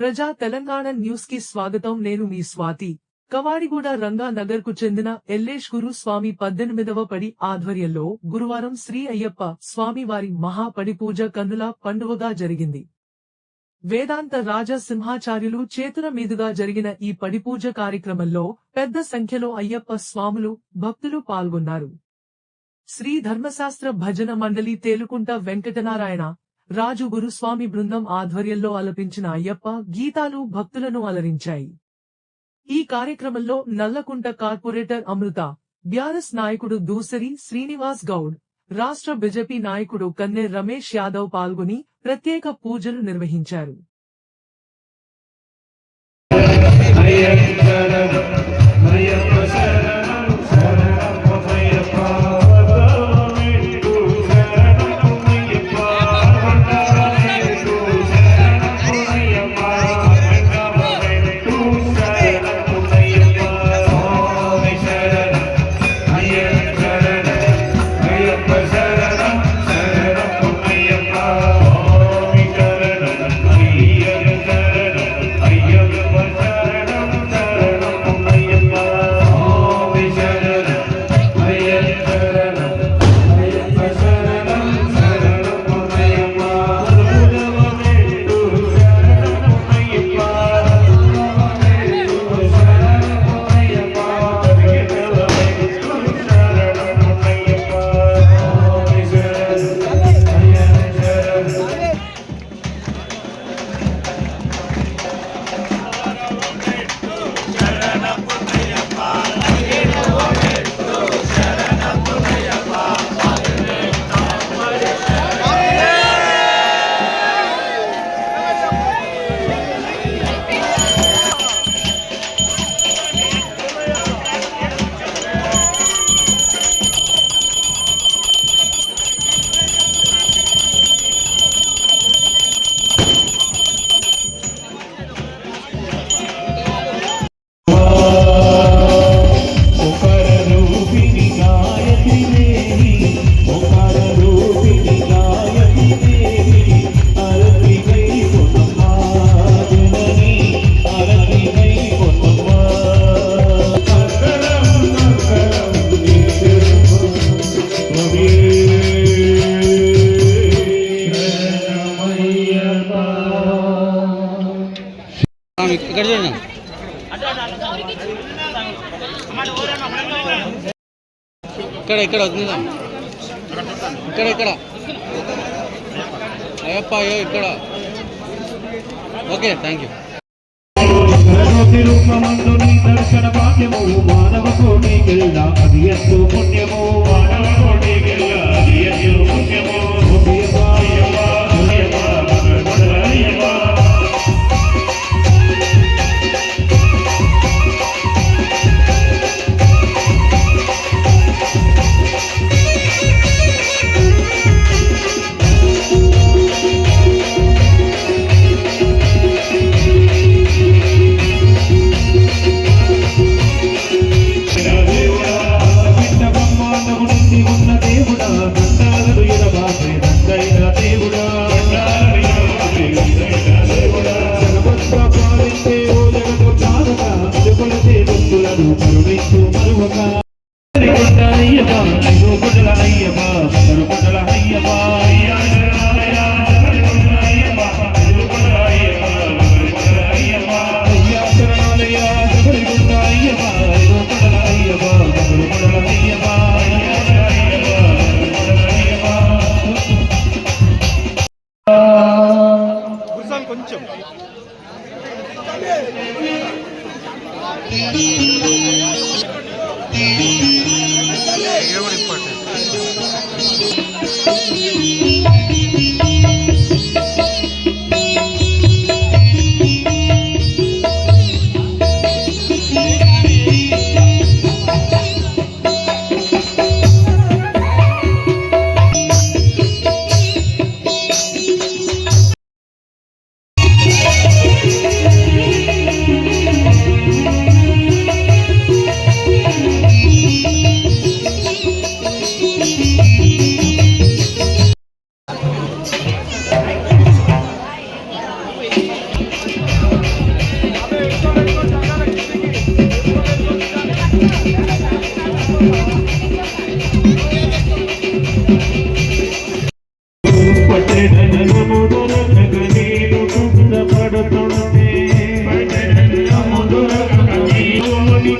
ప్రజా తెలంగాణ న్యూస్కి స్వాగతం. నేను మీ స్వాతి. కవాడిగూడ రంగానగర్కు చెందిన ఎల్లేష్ గురు స్వామి పద్దెనిమిదవ పడి ఆధ్వర్యంలో గురువారం శ్రీ అయ్యప్ప స్వామి వారి మహాపడి పూజ కన్నుల పండువగా జరిగింది. వేదాంత రాజ సింహాచార్యులు చేతుల మీదుగా జరిగిన ఈ పడిపూజ కార్యక్రమంలో పెద్ద సంఖ్యలో అయ్యప్ప స్వాములు భక్తులు పాల్గొన్నారు. శ్రీ ధర్మశాస్త్ర భజన మండలి తేలుకుంట వెంకటనారాయణ రాజు గురుస్వామి బృందం ఆధ్వర్యంలో అలపించిన అయ్యప్ప గీతాలు భక్తులను అలరించాయి ఈ కార్యక్రమంలో నల్లకుంట కార్పొరేటర్ అమృత బ్యారస్ నాయకుడు దూసరి శ్రీనివాస్ గౌడ్ రాష్ట్ర బిజెపి నాయకుడు కన్నె రమేష్ యాదవ్ పాల్గొని ప్రత్యేక పూజలు నిర్వహించారు ఓంకారరూపిణి ఇక్కడ చూడండి ఇక్కడ ఇక్కడ వదిలేదాం ఇక్కడ ఇక్కడ అయ్యప్ప అయ్యో ఇక్కడ ఓకే థ్యాంక్ యూ దర్శన భాగ్యము మానవ కోటి అది ఎంతో పుణ్యము మానవ మరువక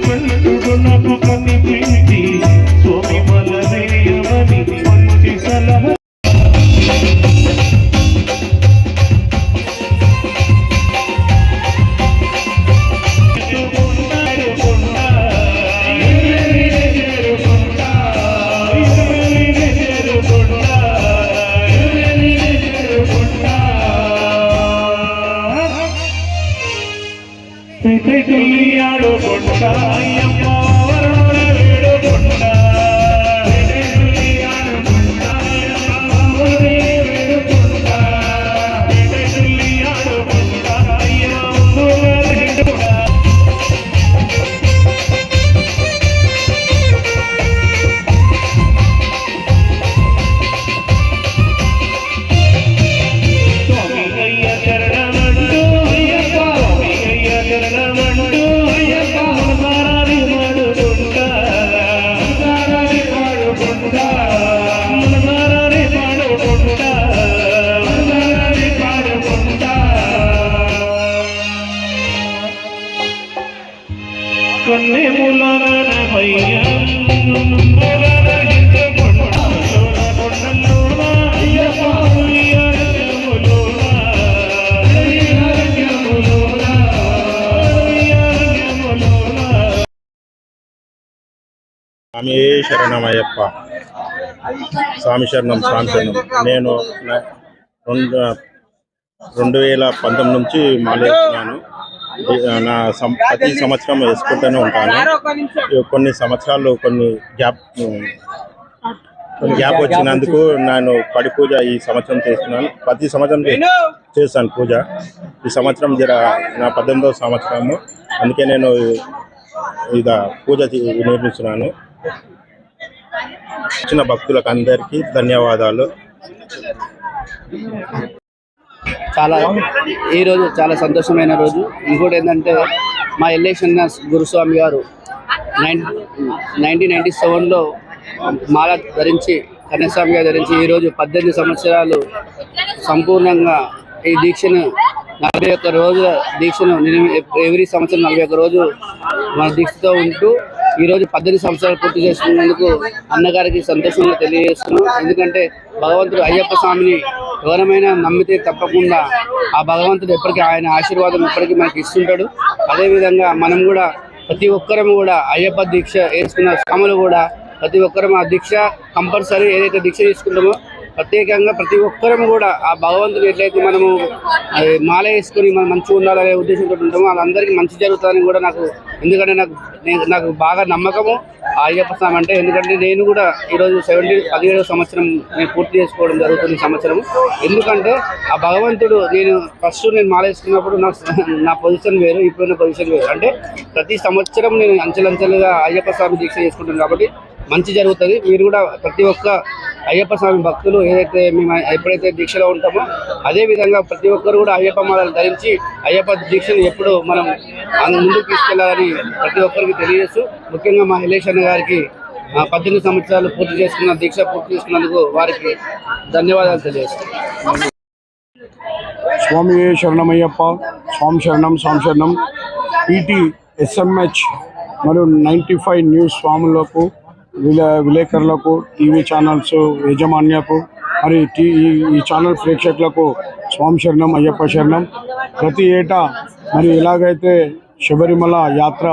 అమ్ముదురగని పలుకుడునకు కనిపించి స్వామి మలరేయమని మంచి సలహా ఆడు కొండ அருள் கொண்டாயம்மா mudar స్వామి శరణమయ్యప్ప. స్వామి శరణం స్వామి శరణం. నేను రెండు రెండు వేల పంతొమ్మిది నుంచి మాలేస్తున్నాను నా సం- ప్రతి సంవత్సరం వేసుకుంటూనే ఉంటాను. కొన్ని సంవత్సరాలు కొన్ని గ్యాప్ కొన్ని గ్యాప్ వచ్చినందుకు నేను పడి పూజ ఈ సంవత్సరం చేస్తున్నాను. ప్రతి సంవత్సరం చేస్తాను పూజ. ఈ సంవత్సరం జర నా పద్దెనిమిదవ సంవత్సరము. అందుకే నేను ఇద పూజ నిర్మిస్తున్నాను. వచ్చిన భక్తులకు అందరికీ ధన్యవాదాలు. చాలా ఈరోజు చాలా సంతోషమైన రోజు. ఇంకోటి ఏంటంటే మా ఎల్లేషన్ గురుస్వామి గారు నైన్ నైన్టీన్ నైన్టీ సెవెన్లో మాల ధరించి కన్యాస్వామి గారు ధరించి ఈరోజు పద్దెనిమిది సంవత్సరాలు సంపూర్ణంగా ఈ దీక్షను నలభై ఒక్క రోజుల దీక్షను ఎవ్రీ సంవత్సరం నలభై ఒక్క రోజు మన దీక్షతో ఉంటూ ఈరోజు పద్దెనిమిది సంవత్సరాలు పూర్తి చేసుకున్నందుకు అన్నగారికి సంతోషంగా తెలియజేస్తున్నాం. ఎందుకంటే భగవంతుడు అయ్యప్ప స్వామిని ఎవరమైనా నమ్మితే తప్పకుండా ఆ భగవంతుడు ఎప్పటికీ ఆయన ఆశీర్వాదం ఎప్పటికీ మనకి ఇస్తుంటాడు. అదేవిధంగా మనం కూడా ప్రతి ఒక్కరం కూడా అయ్యప్ప దీక్ష వేసుకున్న స్వాములు కూడా ప్రతి ఒక్కరం ఆ దీక్ష కంపల్సరీ ఏదైతే దీక్ష తీసుకుంటామో ప్రత్యేకంగా ప్రతి ఒక్కరం కూడా ఆ భగవంతుడు ఎట్లయితే మనము అది మాల వేసుకొని మనం మంచిగా ఉండాలనే ఉద్దేశంతో ఉంటామో వాళ్ళందరికీ మంచి జరుగుతుందని కూడా నాకు ఎందుకంటే నాకు నేను నాకు బాగా నమ్మకము. ఆ అయ్యప్ప స్వామి అంటే ఎందుకంటే నేను కూడా ఈరోజు సెవెంటీ పదిహేడవ సంవత్సరం నేను పూర్తి చేసుకోవడం జరుగుతుంది సంవత్సరం ఎందుకంటే ఆ భగవంతుడు నేను ఫస్ట్ నేను మాల వేసుకున్నప్పుడు నా నా పొజిషన్ వేరు ఇప్పుడున్న పొజిషన్ వేరు. అంటే ప్రతి సంవత్సరం నేను అంచెలంచెలుగా అయ్యప్ప స్వామి దీక్ష చేసుకుంటాను కాబట్టి మంచి జరుగుతుంది. మీరు కూడా ప్రతి ఒక్క అయ్యప్ప స్వామి భక్తులు ఏదైతే మేము ఎప్పుడైతే దీక్షలో ఉంటామో అదే విధంగా ప్రతి ఒక్కరు కూడా అయ్యప్ప మాలను ధరించి అయ్యప్ప దీక్షను ఎప్పుడు మనం ముందుకు తీసుకెళ్ళాలని ప్రతి ఒక్కరికి తెలియజేస్తూ ముఖ్యంగా మా ఎలేషన్ గారికి పద్దెనిమిది సంవత్సరాలు పూర్తి చేసుకున్న దీక్ష పూర్తి చేసుకున్నందుకు వారికి ధన్యవాదాలు తెలియజేస్తాను స్వామి శరణమయ్యప్ప స్వామి శరణం స్వామి శరణం. ఈటీ ఎస్ఎంహెచ్ మరియు నైంటీ ఫైవ్ న్యూస్ స్వాములకు విలే విలేకరులకు టీవీ ఛానల్స్ యాజమాన్యకు మరి టీ ఈ- ఈ ఛానల్ ప్రేక్షకులకు స్వామి శరణం అయ్యప్ప శరణం. ప్రతి ఏటా మరి ఎలాగైతే శబరిమల యాత్ర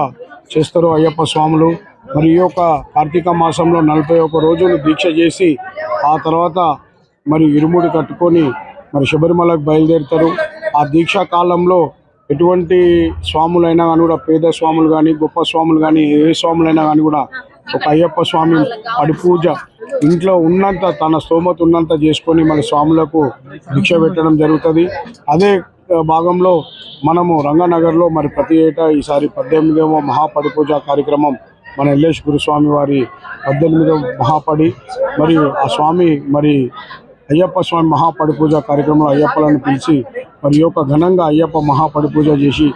చేస్తారో అయ్యప్ప స్వాములు మరి ఈ యొక్క కార్తీక మాసంలో నలభై ఒక్క రోజులు దీక్ష చేసి ఆ తర్వాత మరి ఇరుముడి కట్టుకొని మరి శబరిమలకు బయలుదేరుతారు. ఆ దీక్షా కాలంలో ఎటువంటి స్వాములైనా కానీ కూడా పేద స్వాములు కానీ గొప్ప స్వాములు కానీ ఏ స్వాములైనా కానీ కూడా ఒక అయ్యప్ప స్వామి పడి పూజ ఇంట్లో ఉన్నంత తన స్తోమత ఉన్నంత చేసుకొని మన స్వాములకు దీక్ష పెట్టడం జరుగుతుంది. అదే భాగంలో మనము రంగనగర్లో మరి ప్రతి ఏటా ఈసారి పద్దెనిమిదవ మహాపడి పూజ కార్యక్రమం మన ఎల్లేష్ గురుస్వామి వారి పద్దెనిమిదవ మహాపడి మరి ఆ స్వామి మరి అయ్యప్ప స్వామి మహాపడి పూజ కార్యక్రమంలో అయ్యప్పలను పిలిచి మరి యొక్క ఘనంగా అయ్యప్ప మహాపడి పూజ చేసి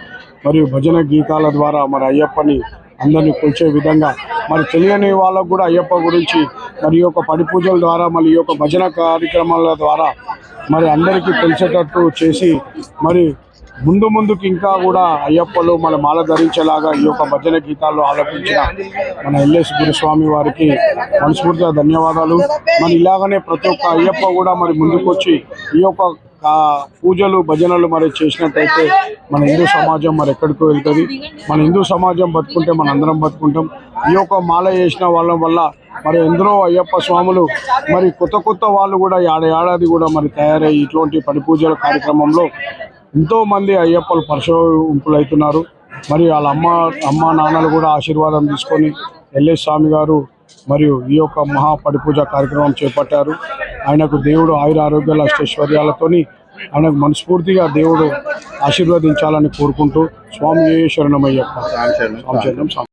మరియు భజన గీతాల ద్వారా మరి అయ్యప్పని అందరినీ కొలిచే విధంగా మరి తెలియని వాళ్ళకు కూడా అయ్యప్ప గురించి మరి యొక్క పడిపూజల ద్వారా మరి ఈ యొక్క భజన కార్యక్రమాల ద్వారా మరి అందరికీ తెలిసేటట్టు చేసి మరి ముందు ముందుకు ఇంకా కూడా అయ్యప్పలు మన మాల ధరించేలాగా ఈ యొక్క భజన గీతాలు ఆలపించిన మన ఎల్ఎస్ గురుస్వామి వారికి మనస్ఫూర్తిగా ధన్యవాదాలు. మరి ఇలాగనే ప్రతి ఒక్క అయ్యప్ప కూడా మరి ముందుకు వచ్చి ఈ యొక్క పూజలు భజనలు మరి చేసినట్టయితే మన హిందూ సమాజం మరి ఎక్కడికో వెళ్తుంది. మన హిందూ సమాజం బతుకుంటే మన అందరం బతుకుంటాం. ఈ యొక్క మాల వేసిన వాళ్ళ వల్ల మరి ఎందరో అయ్యప్ప స్వాములు మరి కొత్త కొత్త వాళ్ళు కూడా ఏడ ఏడాది కూడా మరి తయారై ఇటువంటి పడి పూజల కార్యక్రమంలో ఎంతో మంది అయ్యప్పలు పరిశోధింపులు అవుతున్నారు మరి వాళ్ళ అమ్మ అమ్మ నాన్నలు కూడా ఆశీర్వాదం తీసుకొని ఎల్ఎస్ స్వామి గారు మరియు ఈ యొక్క మహా పడి పూజ కార్యక్రమం చేపట్టారు. ఆయనకు దేవుడు ఆయుర ఆరోగ్యాల అష్టైశ్వర్యాలతోని ఆయనకు మనస్ఫూర్తిగా దేవుడు ఆశీర్వదించాలని కోరుకుంటూ స్వామి శరణమయ్యప్ప